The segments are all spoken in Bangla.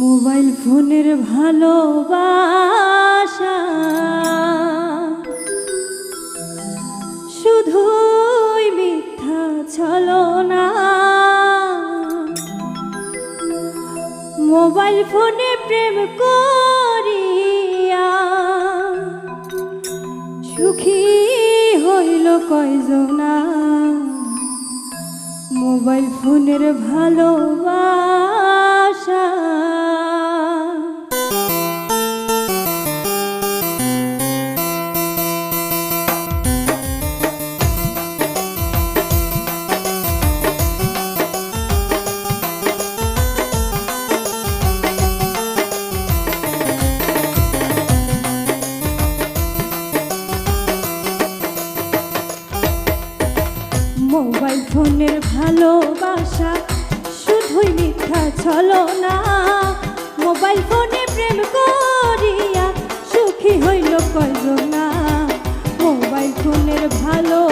মোবাইল ফোনের ভালোবাসা। শুধুই মিথ্যা ছলনা। মোবাইল ফোনে প্রেম করিয়া সুখী হইল কয়জনা। মোবাইল ফোনের ভালোবাসা। মোবাইল মিথ্যা ছলনা মোবাইল ফোনে প্রেম করিয়া সুখী হইল কয়জনা। মোবাইল ফোনের ভালোবাসা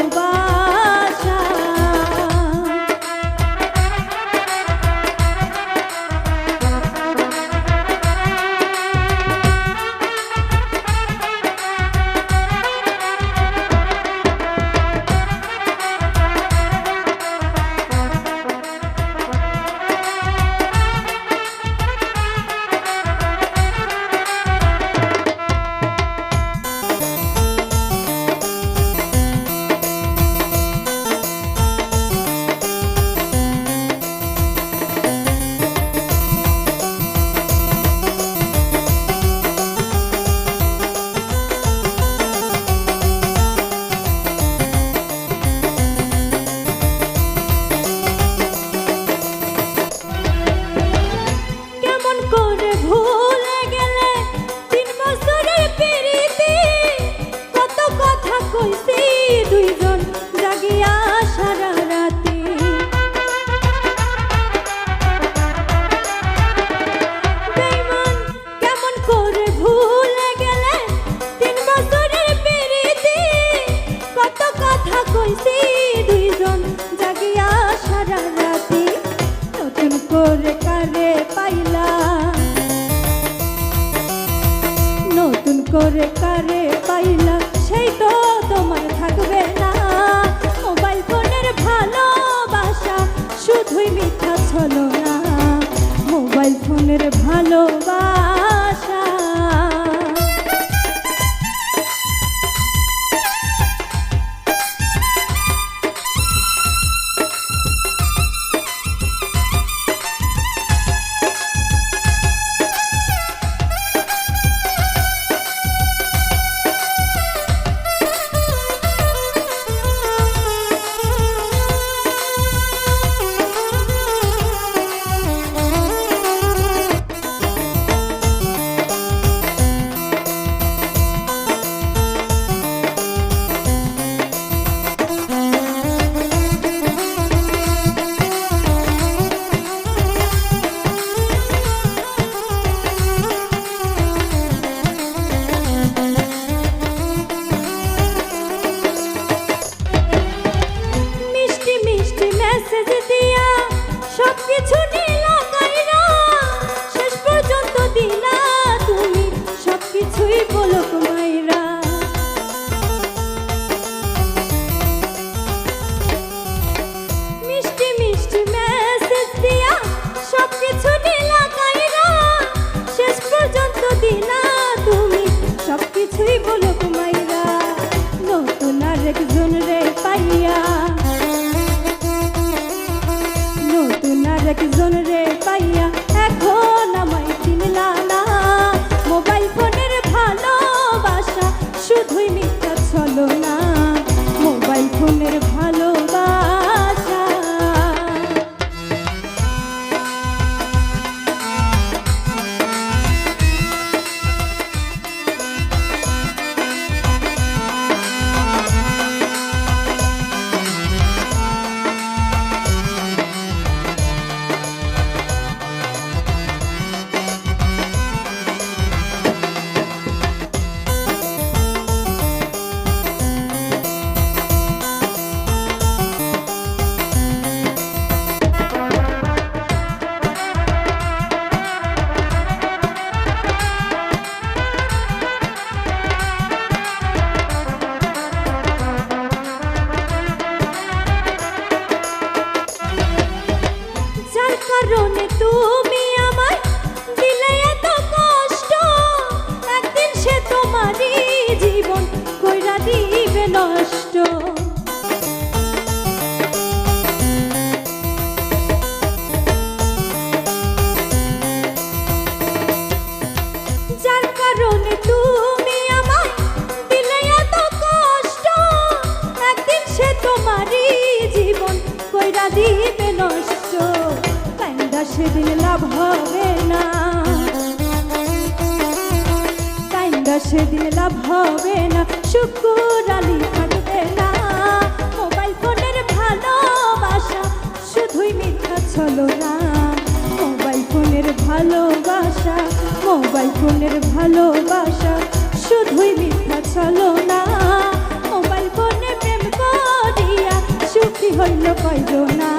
করে কারে পাইলা। নতুন করে কারে itu সেদিন লাভ হবে না। শুকুর আলী থাকবে না। মোবাইল ফোনের ভালোবাসা, শুধুই মিথ্যা ছলো না মোবাইল ফোনের ভালোবাসা, মোবাইল ফোনের ভালোবাসা, শুধুই মিথ্যা ছলো না মোবাইল ফোনে প্রেম করিয়া সুখী হইল কয়জনা। মোবাইল